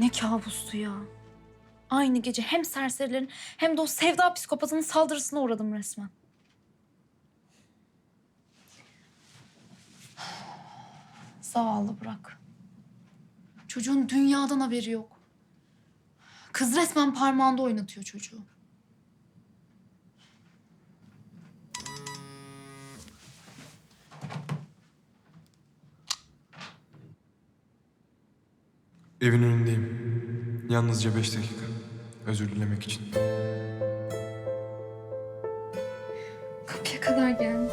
Ne kabustu ya. Aynı gece hem serserilerin hem de o sevda psikopatının saldırısına uğradım resmen. Zavallı bırak. Çocuğun dünyadan haberi yok. Kız resmen parmağında oynatıyor çocuğu. Evin önündeyim. Yalnızca beş dakika. Özür dilemek için. Kapıya kadar gelmiş.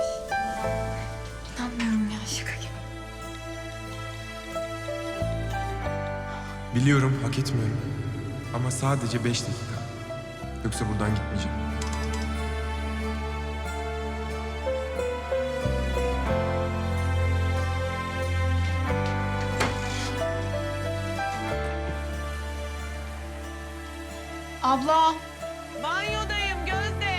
İnanmıyorum ya şaka gibi. Biliyorum hak etmiyorum. Ama sadece beş dakika. Yoksa buradan gitmeyeceğim. Abla. Banyodayım Gözde.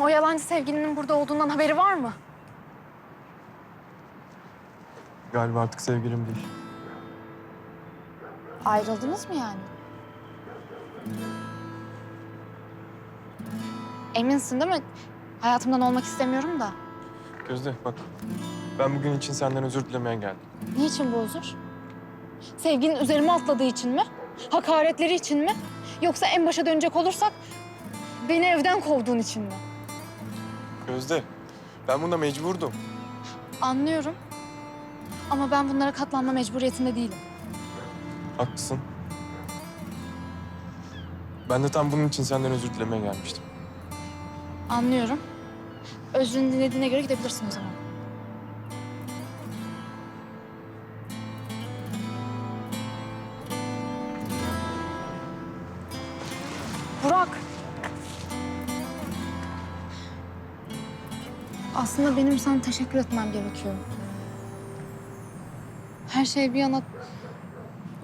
O yalancı sevgilinin burada olduğundan haberi var mı? Galiba artık sevgilim değil. Ayrıldınız mı yani? Eminsin değil mi? Hayatımdan olmak istemiyorum da. Gözde bak. Ben bugün için senden özür dilemeye geldim. Niçin bu özür? Sevginin üzerime atladığı için mi? Hakaretleri için mi? Yoksa en başa dönecek olursak beni evden kovduğun için mi? Gözde, ben buna mecburdum. Anlıyorum. Ama ben bunlara katlanma mecburiyetinde değilim. Haklısın. Ben de tam bunun için senden özür dilemeye gelmiştim. Anlıyorum. Özrünü dinlediğine göre gidebilirsin o zaman. Burak. Aslında benim sana teşekkür etmem gerekiyor. Her şey bir yana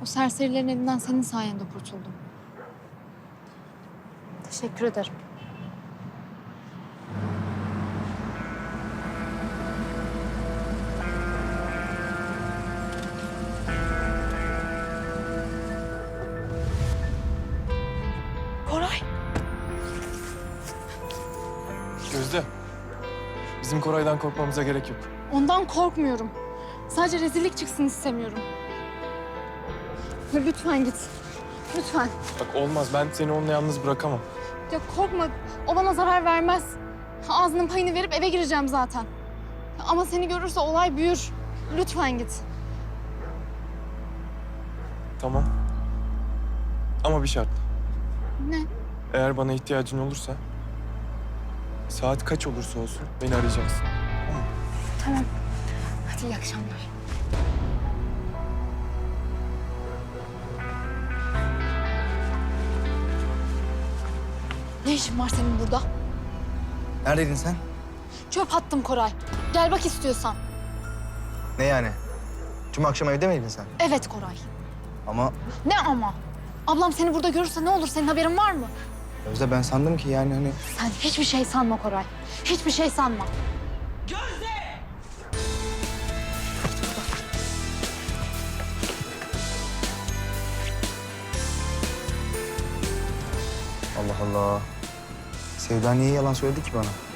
o serserilerin elinden senin sayende kurtuldum. Teşekkür ederim. Koray. Gözde, bizim Koray'dan korkmamıza gerek yok. Ondan korkmuyorum. Sadece rezillik çıksın istemiyorum. Ve Lütfen git. Lütfen. Bak olmaz, ben seni onunla yalnız bırakamam. Ya korkma. O bana zarar vermez. Ağzının payını verip eve gireceğim zaten. Ama seni görürse olay büyür. Lütfen git. Tamam. Ama bir şartla. Ne? Eğer bana ihtiyacın olursa... ...saat kaç olursa olsun beni arayacaksın. Tamam. Hadi iyi akşamlar. Ne işin var senin burada? Neredeydin sen? Çöp attım Koray. Gel bak istiyorsan. Ne yani? Tüm akşam evde miydin sen? Evet Koray. Ama Ne ama? Ablam seni burada görürse ne olur? Senin haberin var mı? Özde ben sandım ki yani hani... Sen hiçbir şey sanma Koray. Hiçbir şey sanma. Allah Allah. Sevda niye yalan söyledi ki bana?